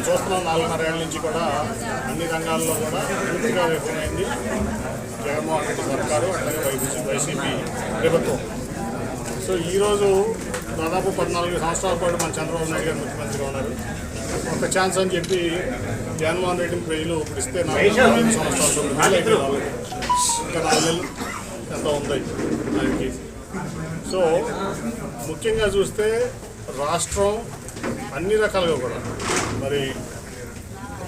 మనం చూస్తున్నాం నాలుగున్నర ఏళ్ళ నుంచి కూడా అన్ని రంగాల్లో కూడా పూర్తిగా విఫలమైంది జగన్మోహన్ రెడ్డి సర్కారు అట్లాగే వైసీపీ వైసీపీ ప్రభుత్వం. సో ఈరోజు దాదాపు పద్నాలుగు సంవత్సరాల పాటు మన చంద్రబాబు నాయుడు గారు ముఖ్యమంత్రిగా ఉన్నారు. ఒక ఛాన్స్ అని చెప్పి జగన్మోహన్ రెడ్డిని ప్రజలు ఇప్పుడు ఇస్తే నాలుగు సంవత్సరాలు. ఇంకా నాలుగు నెలలు ఎంత ఉంది ఆయనకి సో ముఖ్యంగా చూస్తే రాష్ట్రం అన్ని రకాలుగా కూడా మరి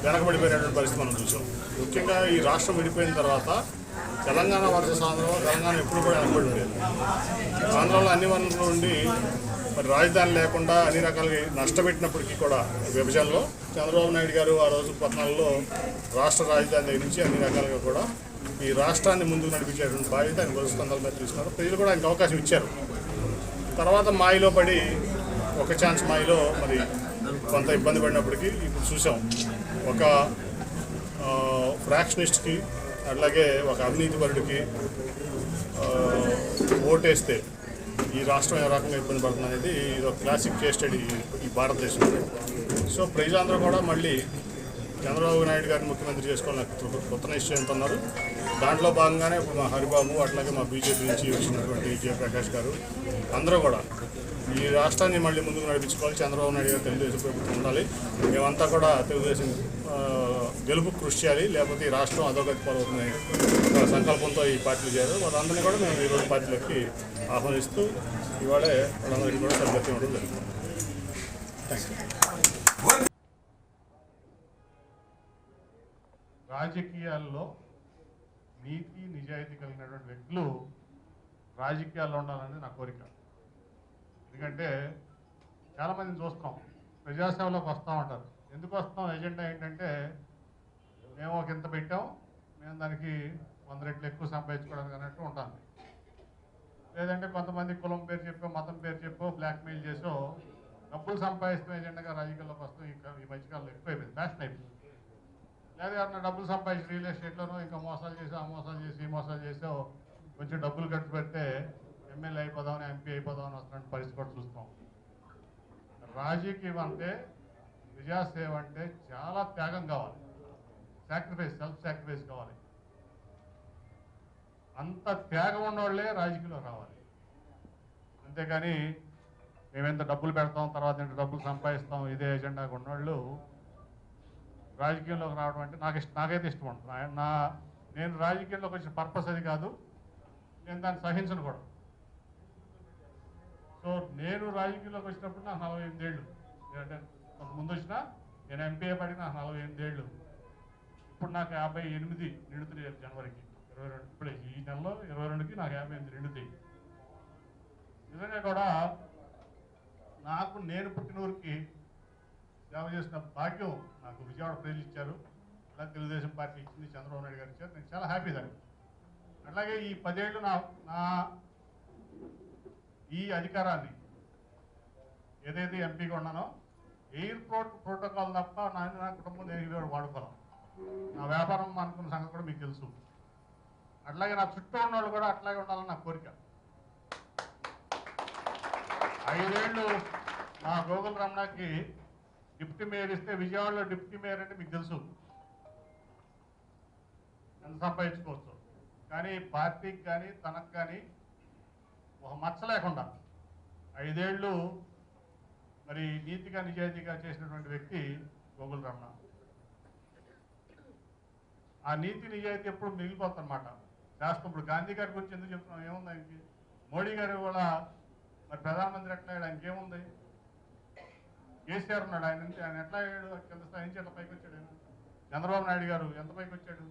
వెనకబడిపోయినటువంటి పరిస్థితి మనం చూసాం. ముఖ్యంగా ఈ రాష్ట్రం విడిపోయిన తర్వాత తెలంగాణ వర్సెస్ ఆంధ్ర తెలంగాణ ఎప్పుడు కూడా వెనకబడి ఉండేది. ఆంధ్రాలో అన్ని వనరులు ఉండి మరి రాజధాని లేకుండా అన్ని రకాలుగా నష్టపెట్టినప్పటికీ కూడా విభజనలో చంద్రబాబు నాయుడు గారు ఆ రోజు పద్నాలుగులో రాష్ట్ర రాజధాని దగ్గర నుంచి అన్ని రకాలుగా కూడా ఈ రాష్ట్రాన్ని ముందుకు నడిపించేటువంటి బాధ్యత ఆయన గొలుసు స్కందాల మీద తీసుకున్నారు. ప్రజలు కూడా ఆయనకు అవకాశం ఇచ్చారు. తర్వాత మాయలో పడి ఒక ఛాన్స్ మాయలో మరి కొంత ఇబ్బంది పడినప్పటికీ ఇప్పుడు చూసాం. ఒక ఫ్రాక్షనిస్ట్కి అట్లాగే ఒక అవినీతిపరుడికి ఆ, ఓటేస్తే ఈ రాష్ట్రం ఏ రకంగా ఇబ్బంది పడుతుంది అనేది ఇది ఒక క్లాసిక్ కేస్ స్టడీ ఈ భారతదేశంలో. సో ప్రజలందరూ కూడా మళ్ళీ చంద్రబాబు నాయుడు గారిని ముఖ్యమంత్రి చేసుకోవాలని కొత్త నిశ్చయంతో ఉన్నారు. దాంట్లో భాగంగానే ఇప్పుడు మా హరిబాబు అట్లాగే మా బీజేపీ నుంచి వచ్చినటువంటి జయప్రకాష్ గారు అందరూ కూడా ఈ రాష్ట్రాన్ని మళ్ళీ ముందుకు నడిపించుకోవాలి. చంద్రబాబు నాయుడు గారు తెలుగుదేశం ప్రభుత్వం ఉండాలి. మేమంతా కూడా తెలుగుదేశం ఆ, గెలుపు కృషి చేయాలి. లేకపోతే ఈ రాష్ట్రం అధోగతి పాలవుతుంది ఒక సంకల్పంతో ఈ పార్టీలు చేయాలి వాళ్ళందరినీ కూడా మేము ఈరోజు పార్టీలోకి ఆహ్వానిస్తూ ఇవాళే వాళ్ళందరికీ కూడా సభ్యత్వం ఇవ్వడం జరుగుతుంది రాజకీయాల్లో నీతి నిజాయితీ కలిగినటువంటి వ్యక్తులు రాజకీయాల్లో ఉండాలని నా కోరిక. ఎందుకంటే చాలామందిని చూస్తున్నాం ప్రజాసేవలోకి వస్తూ ఉంటారు. ఎందుకు వస్తాం? ఎజెండా ఏంటంటే మేము ఒక ఇంత పెట్టాం. మేము దానికి వంద రెట్లు ఎక్కువ సంపాదించుకోవడానికి అన్నట్టు ఉంటాను లేదంటే కొంతమంది కులం పేరు చెప్పో మతం పేరు చెప్పో బ్లాక్మెయిల్ చేసో డబ్బులు సంపాదిస్తున్న ఎజెండాగా రాజకీయాల్లోకి వస్తాం. ఇంకా ఈ మధ్యకాలంలో ఎక్కువైపోయింది. ఫ్యాషన్ అయిపోయింది. లేదా ఎవరన్నా డబ్బులు సంపాదించి రియల్ ఎస్టేట్లోనో ఇంకా మోసాలు చేసి ఆ మోసాలు చేసి ఈ మోసాలు చేసో కొంచెం డబ్బులు ఖర్చు పెడితే ఎమ్మెల్యే అయిపోదామని ఎంపీ అయిపోదామని వస్తున్న పరిస్థితి కూడా చూస్తాం. రాజకీయం అంటే ప్రజాసేవ అంటే చాలా త్యాగం కావాలి. సాక్రిఫైస్ సెల్ఫ్ సాక్రిఫైస్ కావాలి. అంత త్యాగం ఉన్నవాళ్ళే రాజకీయంలో రావాలి. అంతేకాని మేమెంత డబ్బులు పెడతాం తర్వాత ఇంత డబ్బులు సంపాదిస్తాం ఇదే ఎజెండాగా ఉన్నవాళ్ళు రాజకీయంలోకి రావడం అంటే నాకు ఇష్టం నాకైతే ఇష్టం ఉంటుంది నా నేను రాజకీయంలోకి వచ్చిన పర్పస్ అది కాదు. నేను దాన్ని సహించను కూడా. సో నేను రాజకీయంలోకి వచ్చినప్పుడు నాకు నలభై ఎనిమిదేళ్ళు అంటే ముందు వచ్చినా నేను ఎంపీఏ పడి నాకు నలభై ఎనిమిదేళ్ళు ఇప్పుడు నాకు యాభై ఎనిమిది నిండుతుంది జనవరికి. ఇరవై రెండు ఇప్పుడే ఈ నెలలో ఇరవై రెండుకి నాకు యాభై ఎనిమిది నిండుతాయి. నిజంగా కూడా నాకు నేను పుట్టిన ఊరికి సేవ చేసిన భాగ్యం నాకు విజయవాడ ప్రజలు ఇచ్చారు. అలా తెలుగుదేశం పార్టీ ఇచ్చింది చంద్రబాబు నాయుడు గారు ఇచ్చారు. నేను చాలా హ్యాపీ దాన్ని. అట్లాగే ఈ పదేళ్ళు నా నా ఈ అధికారాన్ని. ఏదైతే ఎంపీగా ఉన్నానో ఎయిర్పోర్ట్ ప్రోటోకాల్ తప్ప నా నా కుటుంబం నేను ఇవాళ వాడుకోను. నా వ్యాపారం అనుకున్న సంగతి కూడా మీకు తెలుసు. అట్లాగే నా చుట్టూ ఉన్న వాళ్ళు కూడా అట్లాగే ఉండాలని నా కోరిక. ఐదేళ్ళు నా గోగుల రమణకి డిప్యూటీ మేయర్ ఇస్తే విజయవాడలో డిప్యూటీ మేయర్ అంటే మీకు తెలుసు. ఎంత సంపాదించుకోవచ్చు. కానీ పార్టీకి కానీ తనకు కానీ ఒక మచ్చ లేకుండా ఐదేళ్ళు మరి నీతిగా నిజాయితీగా చేసినటువంటి వ్యక్తి గోగుల రమణ. ఆ నీతి నిజాయితీ ఎప్పుడు మిగిలిపోతుందన్నమాట. రాష్ట్రం ఇప్పుడు గాంధీ గారి గురించి ఎందుకు చెప్తున్నాం? ఏముంది ఆయనకి? మోడీ గారు కూడా మరి ప్రధానమంత్రి ఎట్లా అయ్యాడు? ఆయనకి ఏముంది? కేసీఆర్ ఉన్నాడు. ఆయన నుంచి ఆయన ఎట్లా అయ్యాడు? కింద స్థాయి నుంచి ఎట్లా పైకి వచ్చాడు? ఆయన? చంద్రబాబు నాయుడు గారు ఎంత పైకి వచ్చాడు?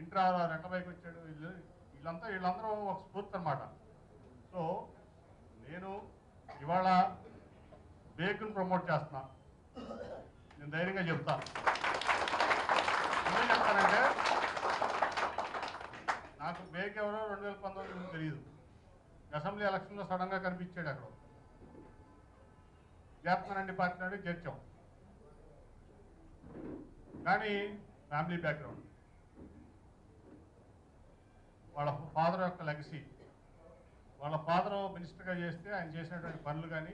ఇంటర్ రావు ఎట్లా పైకి వచ్చాడు? వీళ్ళు వీళ్ళంతా వీళ్ళందరూ ఒక స్ఫూర్తి అనమాట సో నేను ఇవాళ బేక్ను ప్రమోట్ చేస్తున్నా. నేను ధైర్యంగా చెప్తా. ఏం చెప్తానంటే నాకు బేక్ ఎవరో రెండు వేల పంతొమ్మిది నుంచి తెలియదు అసెంబ్లీ ఎలక్షన్లో సడన్గా కనిపించాడు అక్కడ. చేస్తున్నానండి పార్టీ నాడు చేర్చాం. కానీ ఫ్యామిలీ బ్యాక్గ్రౌండ్. వాళ్ళ ఫాదర్ యొక్క లెగసీ. వాళ్ళ ఫాదర్ మినిస్టర్గా చేస్తే ఆయన చేసినటువంటి పనులు కానీ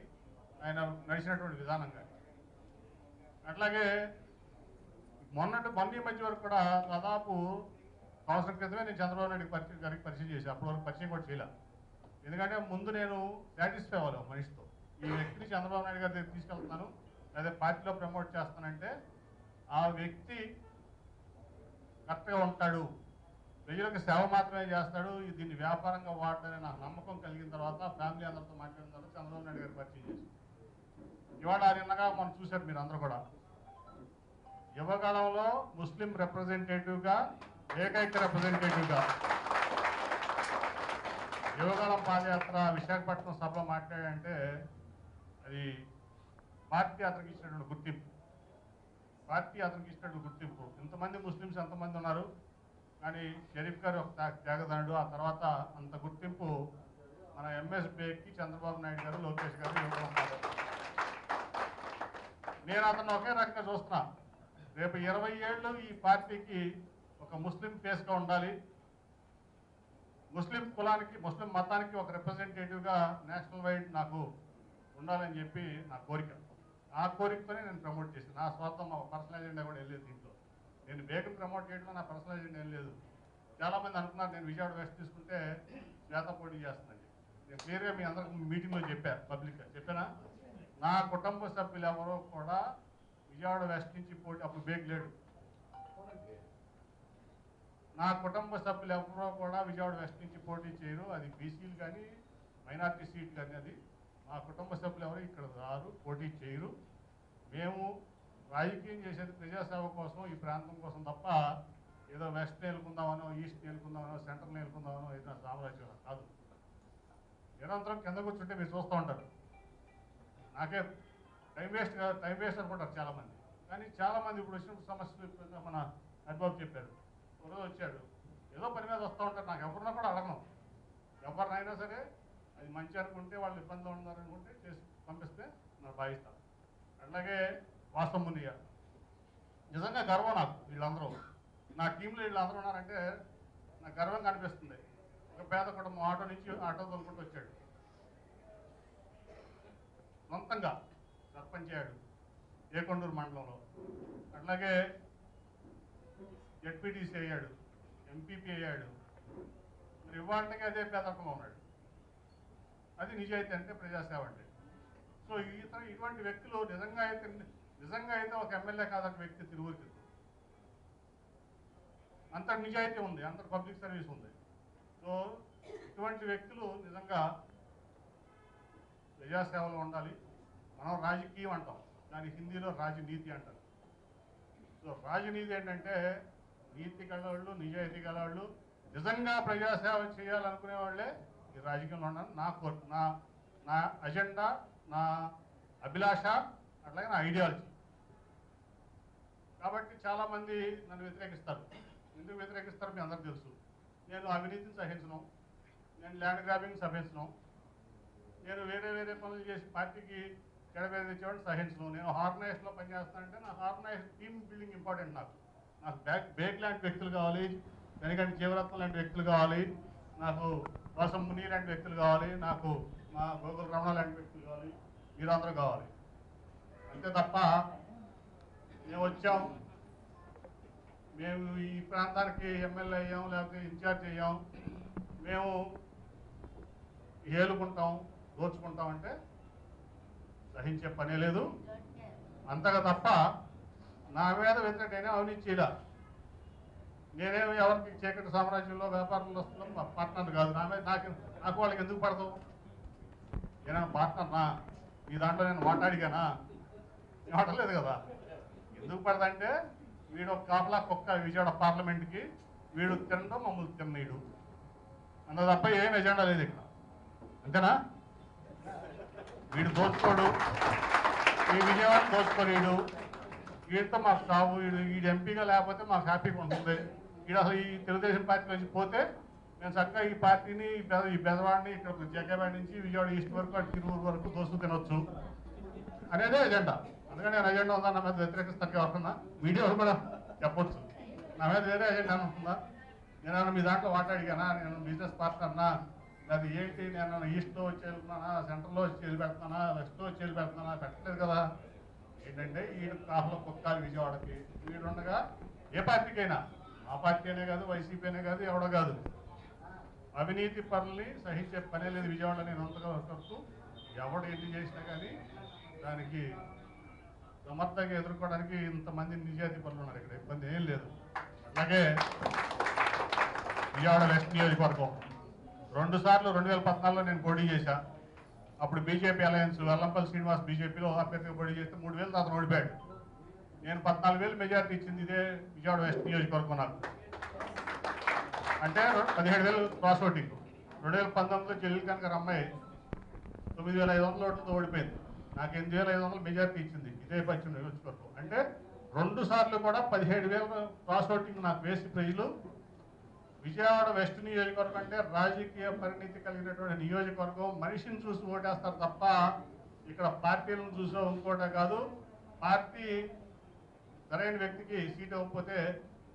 ఆయన నడిచినటువంటి విధానం కానీ. అట్లాగే మొన్నటి మొన్న మధ్య వరకు కూడా దాదాపు సంవత్సరం క్రితమే నేను చంద్రబాబు నాయుడు పరిచయం గారికి పరిచయం చేశాను. అప్పటి వరకు పరిచయం కూడా చేయలే ఎందుకంటే ముందు నేను సాటిస్ఫై అవ్వాలి మనిషితో. ఈ వ్యక్తిని చంద్రబాబు నాయుడు గారి దగ్గర తీసుకెళ్తున్నాను లేదా పార్టీలో ప్రమోట్ చేస్తానంటే ఆ వ్యక్తి కరెక్ట్గా ఉంటాడు ప్రజలకు సేవ మాత్రమే చేస్తాడు. దీన్ని వ్యాపారంగా వాడతానని నాకు నమ్మకం కలిగిన తర్వాత ఫ్యామిలీ అందరితో మాట్లాడిన తర్వాత చంద్రబాబు నాయుడు గారు పరిచయం చేశారు. ఇవాళ నిన్నగా మనం చూశారు మీరు అందరూ కూడా. యువకాలంలో ముస్లిం రిప్రజెంటేటివ్గా ఏకైక రిప్రజెంటేటివ్గా యువకాలం పాదయాత్ర విశాఖపట్నం సభ మాట్లాడంటే అది పార్టీ అతనికి ఇచ్చినటువంటి గుర్తింపు. పార్టీ అతనికి ఇచ్చినటువంటి గుర్తింపు. ఇంతమంది ముస్లిమ్స్ ఎంతమంది ఉన్నారు? కానీ షరీఫ్ గారు ఒక త్యాగ- త్యాగదానుడు ఆ తర్వాత అంత గుర్తింపు మన ఎంఎస్ చంద్రబాబు నాయుడు గారు లోకేష్ గారు యువకాలం నేను అతను ఒకే రకంగా చూస్తున్నా. రేపు ఇరవై ఏళ్ళు ఈ పార్టీకి ఒక ముస్లిం ఫేస్గా ఉండాలి. ముస్లిం కులానికి ముస్లిం మతానికి ఒక రిప్రజెంటేటివ్గా నేషనల్ వైడ్ నాకు ఉండాలని చెప్పి నా కోరిక. ఆ కోరికతోనే నేను ప్రమోట్ చేశాను. నా స్వార్థం పర్సనల్ ఎజెండా కూడా వెళ్ళేది దీంట్లో. నేను బేకం ప్రమోట్ చేయడం నా పర్సనల్ ఎజెండా ఏం లేదు. చాలామంది అనుకున్నారు నేను విజయవాడ వెస్ట్ తీసుకుంటే శ్వేత పోటీ చేస్తానని నేను క్లియర్గా మీ అందరికి మీటింగ్లో చెప్పారు పబ్లిక్గా చెప్పానా? నా కుటుంబ సభ్యులు ఎవరో కూడా విజయవాడ వెస్ట్ నుంచి పోటీ అప్పుడు బేక్ లేడు నా కుటుంబ సభ్యులు ఎవరో కూడా విజయవాడ వెస్ట్ నుంచి పోటీ చేయరు. అది బీసీలు కానీ మైనార్టీ సీట్ కానీ అది. మా కుటుంబ సభ్యులు ఎవరు? ఇక్కడ రారు పోటీ చేయరు. మేము రాజకీయం చేసేది ప్రజాసేవ కోసం ఈ ప్రాంతం కోసం తప్ప ఏదో వెస్ట్ నేలుకుందామనో ఈస్ట్ నేలుకుందామనో సెంటర్ నేలుకుందామనో ఏదైనా సామ్రాజ్యం కాదు. నిరంతరం కింద కూర్చుంటే మీరు చూస్తూ ఉంటారు. నాకే టైం వేస్ట్ టైం వేస్ట్ అనుకుంటారు చాలామంది. కానీ చాలామంది ఇప్పుడు వచ్చినప్పుడు సమస్యలు మన హరిబాబు చెప్పారు. ఒకరోజు వచ్చాడు. ఏదో పని మీద వస్తూ ఉంటారు. నాకు ఎవరినా కూడా అడగను. ఎవరినైనా సరే అది మంచి అనుకుంటే వాళ్ళు ఇబ్బందులు ఉన్నారు అనుకుంటే చేసి పంపిస్తే నాకు భావిస్తాను అట్లాగే వాస్తవం నిజంగా గర్వం నాకు వీళ్ళందరూ. నా టీంలో వీళ్ళందరూ ఉన్నారంటే నాకు గర్వంగా అనిపిస్తుంది ఒక పేద కుటుంబం ఆటో నుంచి ఆటో తోలుకుంటూ వచ్చాడు. సొంతంగా సర్పంచ్ అయ్యాడు ఏకొండూరు మండలంలో. అట్లాగే జడ్పీటీసీ అయ్యాడు ఎంపీపీ అయ్యాడు. మరి ఇవాళకి అదే పేదరికంలో ఉన్నాడు. అది నిజాయితీ అంటే ప్రజాసేవ అంటే. సో ఇతర ఇటువంటి వ్యక్తులు నిజంగా అయితే నిజంగా అయితే ఒక ఎమ్మెల్యే కాదంటే వ్యక్తి తిరుగురికి అంత నిజాయితీ ఉంది అంత పబ్లిక్ సర్వీస్ ఉంది. సో ఇటువంటి వ్యక్తులు నిజంగా ప్రజాసేవలో ఉండాలి. మనం రాజకీయం అంటాం దాని హిందీలో రాజనీతి అంటారు. సో రాజనీతి ఏంటంటే నీతి గలవాళ్ళు నిజాయితీ గలవాళ్ళు నిజంగా ప్రజాసేవ చేయాలనుకునే వాళ్ళే ఈ రాజకీయంలో ఉండాలి నా కోర్ నా నా అజెండా నా అభిలాష అట్లాగే నా ఐడియాలజీ కాబట్టి చాలామంది నన్ను వ్యతిరేకిస్తారు. ఎందుకు వ్యతిరేకిస్తారు మీ అందరికి తెలుసు. నేను అవినీతిని సహించను. నేను ల్యాండ్ గ్రాబింగ్ సహించను. నేను వేరే వేరే పనులు చేసి పార్టీకి చెడపేద తెచ్చేవాడిని సహించను. నేను హార్నైజ్లో పనిచేస్తానంటే నా హార్నైజ్ టీమ్ బిల్డింగ్ ఇంపార్టెంట్ నాకు. నాకు బ్యాక్ బేక్ లాంటి వ్యక్తులు కావాలి. ఎందుకంటే జీవరత్నం లాంటి వ్యక్తులు కావాలి. నాకు వాసం ముని లాంటి వ్యక్తులు కావాలి. నాకు మా గోకుల రమణ లాంటి వ్యక్తులు కావాలి. మీరందరూ కావాలి. అంతే తప్ప మేము వచ్చాం. మేము ఈ ప్రాంతానికి ఎమ్మెల్యే అయ్యాం లేకపోతే ఇన్ఛార్జ్ అయ్యాం. మేము ఏలుకుంటాం దోచుకుంటాం అంటే సహించే పనే లేదు. అంతగా తప్ప నా మీద వ్యతిరేకైనా అవినీతి చేయలే. నేనేమి ఎవరికి చీకటి సామ్రాజ్యంలో వ్యాపారంలో వస్తున్నాం పార్ట్నర్ కాదు. నా మీద నాకు నాకు వాళ్ళకి ఎందుకు పడతావు? నేను పార్ట్నర్నా? మీ దాంట్లో నేను మాట్లాడిగానా? నేను మాట్లాడలేదు కదా. ఎందుకు పడదంటే వీడు ఒక కాపలా కుక్క విజయవాడ పార్లమెంట్కి వీడు తినడం మమ్మల్ని తిన్నీడు అన్న తప్ప ఏం ఎజెండా లేదు ఇక్కడ. అంతేనా? వీడు దోచుకోడు. ఈ విజయవాడ దోచుకోలేడు వీడితో మాకు స్టాఫ్ వీడు వీడు ఎంపీగా లేకపోతే మాకు హ్యాపీగా ఉంటుంది. వీడు అసలు ఈ తెలుగుదేశం పార్టీ నుంచి పోతే మేము చక్కగా ఈ పార్టీని ఈ బెదవాడిని ఈ ఇక్కడ జగ్గేవాడి నుంచి విజయవాడ ఈస్ట్ వరకు అటు తిరువురు వరకు దోస్తు తినొచ్చు. అనేదే ఎజెండా. అందుకని నేను ఎజెండా ఉందా నా మీద వ్యతిరేకిస్తానికి ఎవరన్నా? మీడియా కూడా చెప్పొచ్చు. నా మీద వేరే ఎజెండా ఉందా? ఉంటుందా నేను మీ దాంట్లో మాట్లాడిగానా నేను బిజినెస్ పార్ట్నర్నా అది ఏంటి? నేను ఈస్ట్లో వచ్చి వెళ్తున్నానా? సెంట్రల్లో వచ్చి వెళ్ళి పెడుతున్నానా? వెస్ట్లో వచ్చి వెళ్ళి పెట్టలేదు కదా. ఏంటంటే ఈ కాహలో కుక్కాలి విజయవాడకి. వీడుండగా ఏ పార్టీకైనా. ఆ పార్టీ అనే కాదు వైసీపీ అనే కాదు ఎవడో కాదు. అవినీతి పనుల్ని సహించే పనే లేదు విజయవాడలో. నేను అంతగా వరకు ఎవడు ఎన్ని చేసినా కానీ దానికి సమర్థంగా ఎదుర్కోవడానికి ఇంతమంది నిజాధిపతులు పనులు ఉన్నారు ఇక్కడ. ఇబ్బంది ఏం లేదు. అలాగే విజయవాడ వెస్ట్ నియోజకవర్గం. రెండు సార్లు రెండు వేల పద్నాలుగులో నేను పోటీ చేశా. అప్పుడు బీజేపీ అలయన్స్ వెల్లంపల్లి శ్రీనివాస్ బీజేపీలో అభ్యర్థిగా పోటీ చేస్తే మూడు వేలు అతను ఓడిపోయాడు. నేను పద్నాలుగు వేలు మెజార్టీ ఇచ్చింది ఇదే విజయవాడ వెస్ట్ నియోజకవర్గం నాకు. అంటే పదిహేడు వేలు క్రాస్ ఓటింగ్. రెండు వేల పంతొమ్మిదిలో చెల్లి కనుక అమ్మాయి తొమ్మిది వేల ఐదు వందల ఓట్లతో ఓడిపోయింది. నాకు ఎనిమిది వేల ఐదు వందలు మెజార్టీ ఇచ్చింది. ఇదే పశ్చిమ నియోజకవర్గం. అంటే రెండు సార్లు కూడా పదిహేడు వేల క్రాస్ ఓటింగ్ నాకు వేసి ప్రజలు విజయవాడ వెస్ట్ నియోజకవర్గం అంటే రాజకీయ పరిణితి కలిగినటువంటి నియోజకవర్గం. మనిషిని చూసి ఓటేస్తారు తప్ప ఇక్కడ పార్టీలను చూసో ఇంకోటే కాదు. పార్టీ సరైన వ్యక్తికి సీట్ ఇవ్వకపోతే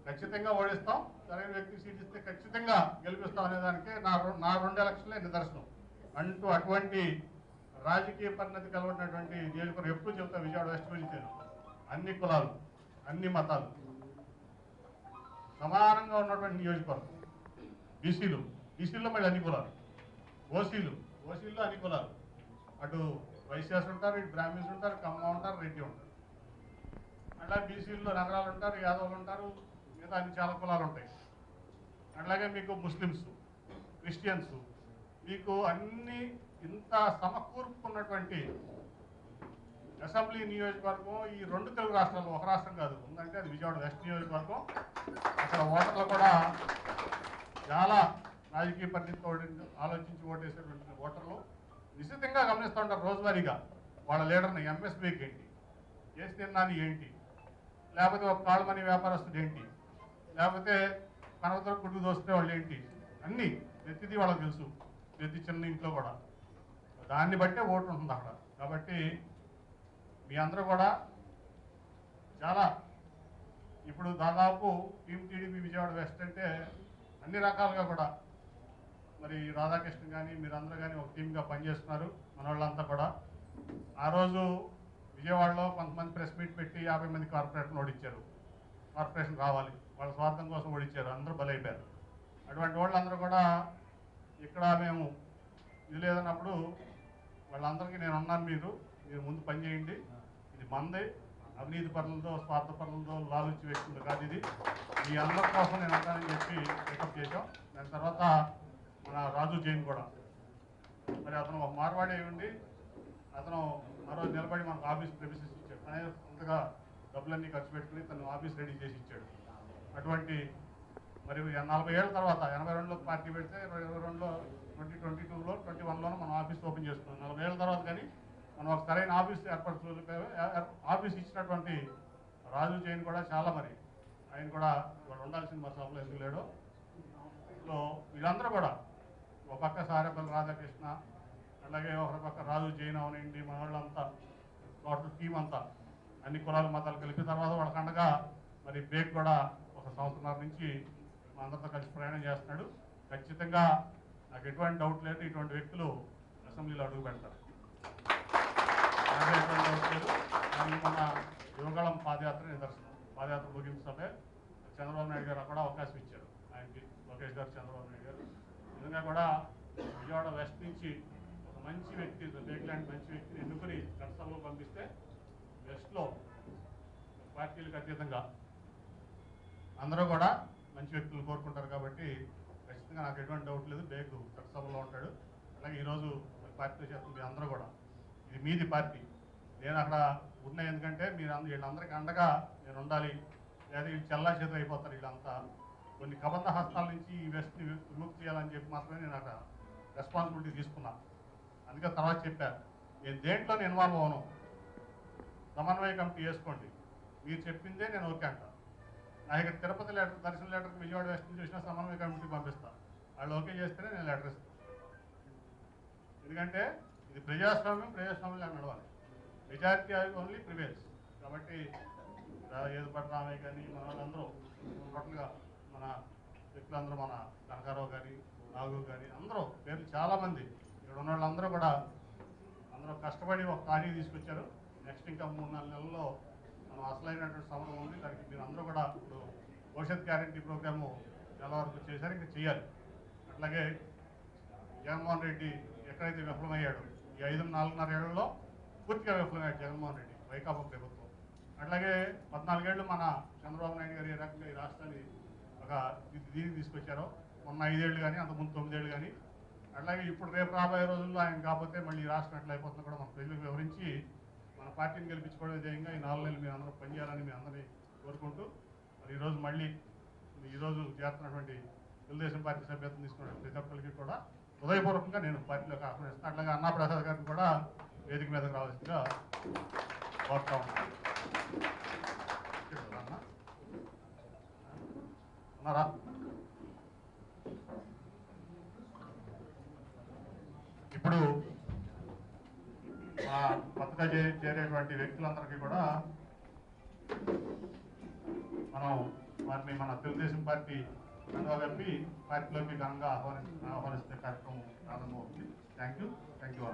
ఖచ్చితంగా ఓడిస్తాం. సరైన వ్యక్తికి సీట్ ఇస్తే ఖచ్చితంగా గెలిపిస్తాం అనేదానికి నా నా రెండు ఎలక్షన్లే నిదర్శనం. అంటూ అటువంటి రాజకీయ పరిణతి కలిగినటువంటి నియోజకవర్గం ఎప్పుడు చెప్తా విజయవాడ వెస్ట్ గురించి అన్ని కులాలు అన్ని మతాలు. సమానంగా ఉన్నటువంటి నియోజకవర్గం. బీసీలు బీసీల్లో మళ్ళీ అన్ని కులాలు. ఓసీలు ఓసీల్లో అన్ని కులాలు. అటు వైశ్యాస్ ఉంటారు ఇటు బ్రాహ్మిన్స్ ఉంటారు కమ్మ ఉంటారు రెడ్డి ఉంటారు. అట్లా బీసీల్లో నగరాలు ఉంటారు యాదవులు ఉంటారు మిగతా అన్ని చాలా కులాలు ఉంటాయి. అట్లాగే మీకు ముస్లిమ్స్ క్రిస్టియన్స్ మీకు అన్ని ఇంత సమకూర్పుకున్నటువంటి అసెంబ్లీ నియోజకవర్గం ఈ రెండు తెలుగు రాష్ట్రాల్లో ఒక రాష్ట్రం కాదు. ఉందంటే అది విజయవాడ వెస్ట్ నియోజకవర్గం. అక్కడ ఓటర్లు కూడా చాలా రాజకీయ పరిస్థితితో ఆలోచించి ఓటేసేటువంటి ఓటర్లు నిశ్చితంగా గమనిస్తూ ఉంటారు రోజువారీగా. వాళ్ళ లీడర్ని ఎంఎస్బీకి ఏంటి? చేసి తిన్నాని ఏంటి? లేకపోతే ఒక కాళ్ళమని వ్యాపారస్తుడు ఏంటి? లేకపోతే కనవతో గుడ్డు దోస్తే వాళ్ళు ఏంటి? అన్నీ ప్రతిదీ వాళ్ళకి తెలుసు. ప్రతి చిన్న ఇంట్లో కూడా. దాన్ని బట్టే ఓటు ఉంటుంది అక్కడ. కాబట్టి మీ అందరూ కూడా చాలా ఇప్పుడు దాదాపు టీమ్ టీడీపీ విజయవాడ వెస్ట్ అంటే అన్ని రకాలుగా కూడా మరి రాధాకృష్ణ కానీ మీరందరూ కానీ ఒక టీమ్గా పనిచేస్తున్నారు మన వాళ్ళంతా కూడా. ఆ రోజు విజయవాడలో కొంతమంది ప్రెస్ మీట్ పెట్టి యాభై మంది కార్పొరేషన్ ఓడించారు. కార్పొరేషన్ రావాలి వాళ్ళ స్వార్థం కోసం ఓడించారు అందరూ బలైపోయారు. అటువంటి వాళ్ళందరూ కూడా ఇక్కడ మేము ఇది లేదన్నప్పుడు వాళ్ళందరికీ నేను ఉన్నాను మీరు. మీరు ముందు పని చేయండి. ఇది మంది. అవినీతి పనులతో స్వార్థ పనులతో లాలుచి వ్యక్తులు కాదు ఇది. మీ అందరి కోసం నేను ఉంటానని చెప్పి పికప్ చేశాం. దాని తర్వాత మన రాజు జైన్ కూడా. మరి అతను ఒక మార్వాడి ఉండి అతను మరో నిలబడి మనకు ఆఫీస్ ప్రెమిసెస్ ఇచ్చాడు. తనే అంతగా డబ్బులన్నీ ఖర్చు పెట్టుకుని తను ఆఫీస్ రెడీ చేసి ఇచ్చాడు. అటువంటి మరి నలభై ఏళ్ళ తర్వాత ఎనభై రెండులో పార్టీ పెడితే ఇరవై రెండులో ట్వంటీ ట్వంటీ టూలో ట్వంటీ వన్లోనూ మనం ఆఫీస్ ఓపెన్ చేసుకున్నాం. నలభై ఏళ్ళ తర్వాత కానీ మనం ఒక సరైన ఆఫీస్ ఏర్పరచు ఆఫీస్ ఇచ్చినటువంటి రాజు జైన్ కూడా చాలా మరి. ఆయన కూడా వాళ్ళు ఉండాల్సిన మా సభలో ఎందుకు లేడు. సో వీళ్ళందరూ కూడా ఒక పక్క సారేపల్లి రాధాకృష్ణ అలాగే ఒక పక్క రాజు జైన్ అవనండి మన వాళ్ళంతా టోటల్ టీం అంతా అన్ని కులాల మతాలు కలిపిన తర్వాత వాళ్ళకి అండగా మరి బేక్ కూడా ఒక సంవత్సరాల నుంచి మా అందరితో కలిసి ప్రయాణం చేస్తున్నాడు. ఖచ్చితంగా నాకు ఎటువంటి డౌట్ లేదు ఇటువంటి వ్యక్తులు అసెంబ్లీలో అడుగు పెడతారు. నాకు మన యువగళం పాదయాత్ర నిదర్శనం. పాదయాత్ర ముగింపు చంద్రబాబు నాయుడు గారు కూడా అవకాశం ఇచ్చారు. ఆయనకి లోకేష్ గారు చంద్రబాబు నాయుడు గారు. నిజంగా కూడా విజయవాడ వెస్ట్ నుంచి ఒక మంచి వ్యక్తి బేగ్ లాంటి మంచి వ్యక్తిని ఎన్నుకుని చట్టసభలో పంపిస్తే వెస్ట్లో పార్టీలకు అతీతంగా అందరూ కూడా మంచి వ్యక్తులు కోరుకుంటారు కాబట్టి ఖచ్చితంగా నాకు ఎటువంటి డౌట్ లేదు. బేగు చట్టసభలో ఉంటాడు. అలాగే ఈరోజు పార్టీలు పార్టీలో చేస్తుంది అందరూ కూడా. ఇది మీది పార్టీ. నేను అక్కడ ఉన్న ఎందుకంటే మీరు అంద- వీళ్ళందరికీ అండగా నేను ఉండాలి. లేదా వీళ్ళు చల్లా చేతులు అయిపోతారు వీళ్ళంతా. కొన్ని కబంధ హస్తాల నుంచి ఈ వెస్ట్ని విముక్తి చేయాలని చెప్పి మాత్రమే నేను అక్కడ రెస్పాన్సిబిలిటీ తీసుకున్నాను అందుకే తర్వాత చెప్పాను నేను దేంట్లో ఇన్వాల్వ్ అవను సమన్వయ కమిటీ వేసుకోండి. మీరు చెప్పిందే నేను ఓకే అంట. నా ఇక్కడ తిరుపతి లెటర్ దర్శన లెటర్ విజయవాడ వెస్ట్ నుంచి వచ్చిన సమన్వయ కమిటీ పంపిస్తాను వాళ్ళు ఓకే చేస్తేనే నేను లెటర్ ఇస్తాను ఎందుకంటే ఇది ప్రజాస్వామ్యం ప్రజాస్వామ్యంలో నడవాలి. మెజారిటీ ఓన్లీ ప్రివేల్స్ కాబట్టి రా- రామయ్య కానీ మన వాళ్ళందరూ టోటల్గా మన వ్యక్తులందరూ మన కనకారావు కానీ నాగు కానీ అందరూ పేర్లు చాలామంది. ఇక్కడ ఉన్న వాళ్ళందరూ కూడా అందరూ కష్టపడి ఒక ఖాళీ తీసుకొచ్చారు. నెక్స్ట్ ఇంకా మూడు నాలుగు నెలల్లో మనం అసలైనటువంటి సమరం ఉంది. దానికి మీరు అందరూ కూడా ఇప్పుడు భవిష్యత్ గ్యారంటీ ప్రోగ్రాము నెల వరకు చేశారు ఇంకా చేయాలి. అట్లాగే జగన్మోహన్ రెడ్డి ఎక్కడైతే విఫలమయ్యాడో ఈ ఐదు నాలుగున్నర ఏళ్ళలో పూర్తిగా విఫలమయ్యాడు జగన్మోహన్ రెడ్డి వైకాపా ప్రభుత్వం. అట్లాగే పద్నాలుగేళ్ళు మన చంద్రబాబు నాయుడు గారు ఏ రకంగా ఈ రాష్ట్రాన్ని ఒక దీనికి తీసుకొచ్చారో మొన్న ఐదేళ్ళు కానీ అంతకుముందు తొమ్మిదేళ్ళు కానీ అట్లాగే ఇప్పుడు రేపు రాబోయే రోజుల్లో ఆయన కాకపోతే మళ్ళీ ఈ రాష్ట్రం ఎట్లా అయిపోతుందో కూడా మన ప్రజలకు వివరించి మన పార్టీని గెలిపించుకోవడం విధంగా ఈ నాలుగు నెలలు మీరు అందరూ పనిచేయాలని మీ అందరినీ కోరుకుంటూ మరి ఈరోజు మళ్ళీ ఈరోజు చేస్తున్నటువంటి తెలుగుదేశం పార్టీ సభ్యత్వం తీసుకున్న ప్రతి ఒక్కరికి కూడా హృదయపూర్వకంగా నేను పార్టీలోకి ఆహ్వానిస్తాను అట్లాగే అన్నాప్రసాద్ గారిని కూడా వేదిక మీదకు రావాల్సిందిగా కోరుతా ఉన్నాను. ఉన్నారా? ఇప్పుడు మా కొత్తగా చేరేటువంటి వ్యక్తులందరికీ కూడా మనం వారిని మన తెలుగుదేశం పార్టీ కండువా కలిపి పార్టీలోకి ఘనంగా ఆహ్వానిస్తే కార్యక్రమం ప్రారంభమవుతుంది. Thank you thank you